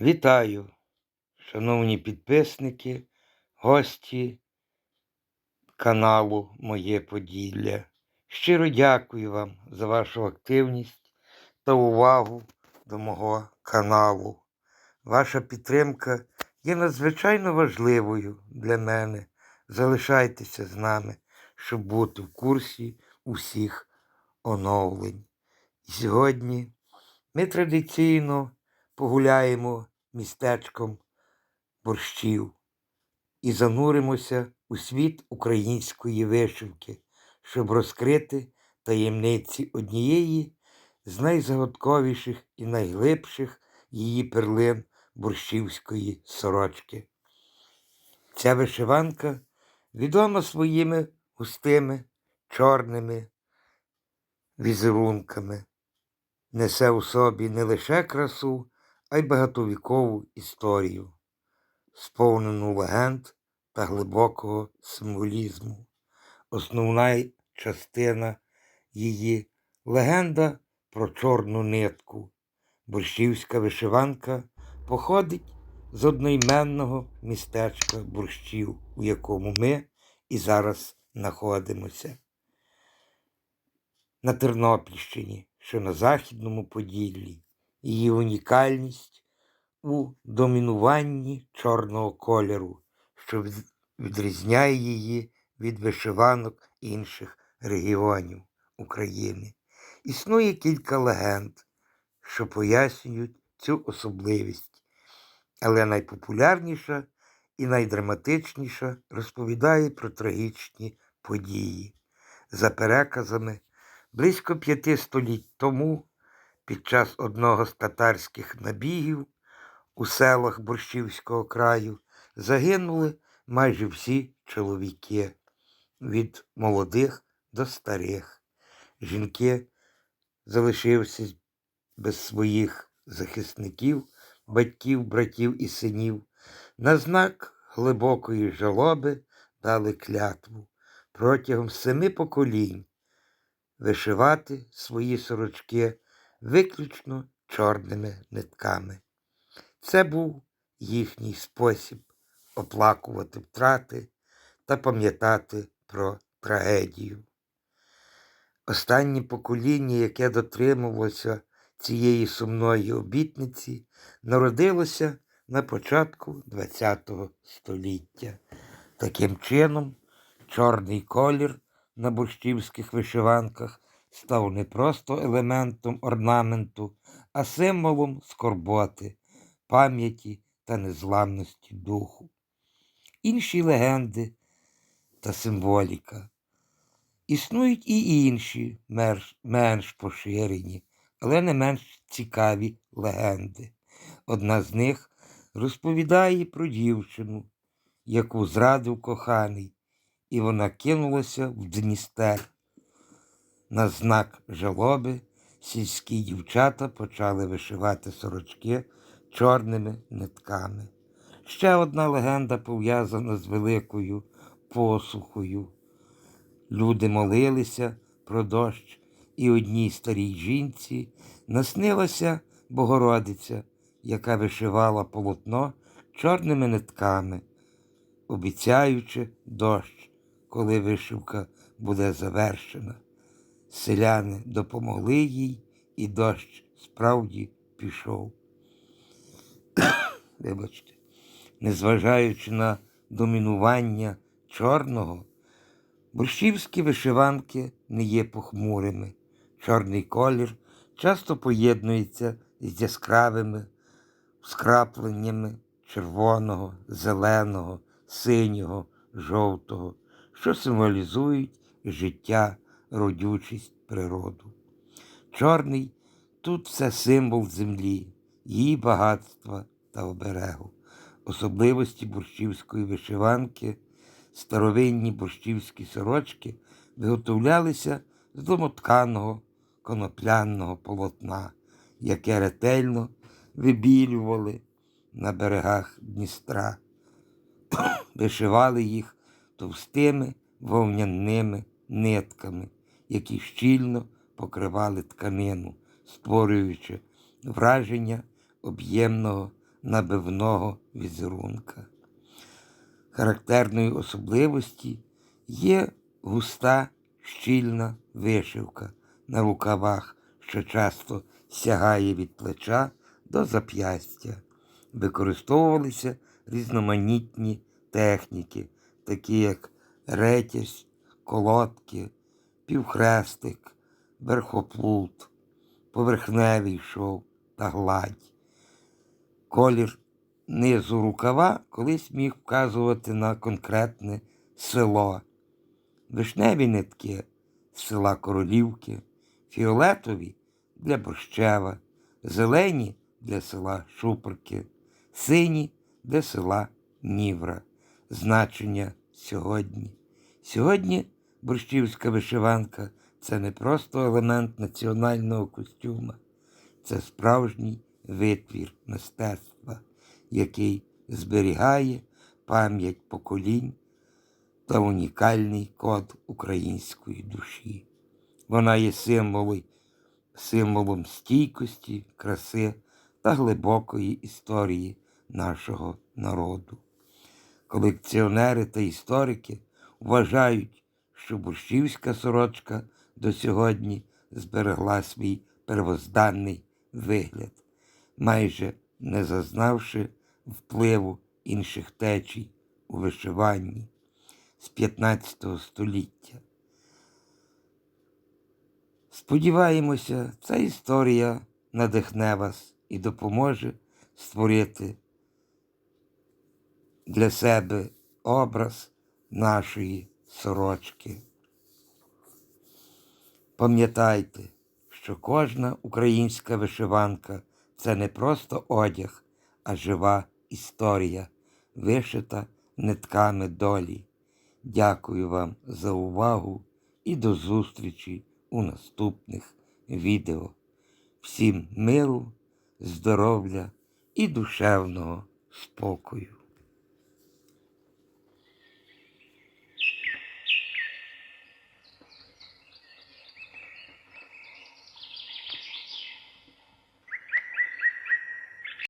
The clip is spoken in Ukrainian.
Вітаю, шановні підписники, гості каналу Моє Поділля. Щиро дякую вам за вашу активність та увагу до мого каналу. Ваша підтримка є надзвичайно важливою для мене. Залишайтеся з нами, щоб бути в курсі усіх оновлень. І сьогодні ми традиційно погуляємо містечком борщів і зануримося у світ української вишивки, щоб розкрити таємниці однієї з найзагадковіших і найглибших її перлин борщівської сорочки. Ця вишиванка відома своїми густими чорними візерунками, несе у собі не лише красу, а й багатовікову історію, сповнену легенд та глибокого символізму. Основна частина її легенда про чорну нитку. Борщівська вишиванка походить з одноіменного містечка борщів, у якому ми і зараз знаходимося. На Тернопільщині, що на Західному Поділлі, її унікальність у домінуванні чорного кольору, що відрізняє її від вишиванок інших регіонів України. Існує кілька легенд, що пояснюють цю особливість, але найпопулярніша і найдраматичніша розповідає про трагічні події. За переказами, близько п'яти століть тому під час одного з татарських набігів у селах Борщівського краю загинули майже всі чоловіки від молодих до старих. Жінки залишився без своїх захисників, батьків, братів і синів. На знак глибокої жалоби дали клятву протягом семи поколінь вишивати свої сорочки виключно чорними нитками. Це був їхній спосіб оплакувати втрати та пам'ятати про трагедію. Останнє покоління, яке дотримувалося цієї сумної обітниці, народилося на початку ХХ століття. Таким чином, чорний колір на борщівських вишиванках став не просто елементом орнаменту, а символом скорботи, пам'яті та незламності духу. Інші легенди та символіка. Існують і інші менш, поширені, але не менш цікаві легенди. Одна з них розповідає про дівчину, яку зрадив коханий, і вона кинулася в Дністер. На знак жалоби сільські дівчата почали вишивати сорочки чорними нитками. Ще одна легенда пов'язана з великою посухою. Люди молилися про дощ, і одній старій жінці наснилася Богородиця, яка вишивала полотно чорними нитками, обіцяючи дощ, коли вишивка буде завершена. Селяни допомогли їй, і дощ справді пішов. Вибачте, незважаючи на домінування чорного, борщівські вишиванки не є похмурими. Чорний колір часто поєднується з яскравими скрапленнями червоного, зеленого, синього, жовтого, що символізують життя, родючість, природу. Чорний тут все символ землі, її багатства та оберегу, особливості борщівської вишиванки, старовинні борщівські сорочки виготовлялися з домотканого конопляного полотна, яке ретельно вибілювали на берегах Дністра, вишивали їх товстими вовняними нитками, які щільно покривали тканину, створюючи враження об'ємного набивного візерунка. Характерною особливості є густа щільна вишивка на рукавах, що часто сягає від плеча до зап'ястя. Використовувалися різноманітні техніки, такі як ретязь, колодки, півхрестик, верхоплут, поверхневий шов та гладь. Колір низу рукава колись міг вказувати на конкретне село. Вишневі нитки з села Королівки, фіолетові для Борщева, зелені для села Шупрки, сині для села Нівра. Значення сьогодні. Сьогодні борщівська вишиванка це не просто елемент національного костюма, це справжній витвір мистецтва, який зберігає пам'ять поколінь та унікальний код української душі. Вона є символом, символом стійкості, краси та глибокої історії нашого народу. Колекціонери та історики вважають, що борщівська сорочка до сьогодні зберегла свій первозданний вигляд, майже не зазнавши впливу інших течій у вишиванні з 15 століття. Сподіваємося, ця історія надихне вас і допоможе створити для себе образ нашої сорочки. Пам'ятайте, що кожна українська вишиванка це не просто одяг, а жива історія, вишита нитками долі. Дякую вам за увагу і до зустрічі у наступних відео. Всім миру, здоров'я і душевного спокою.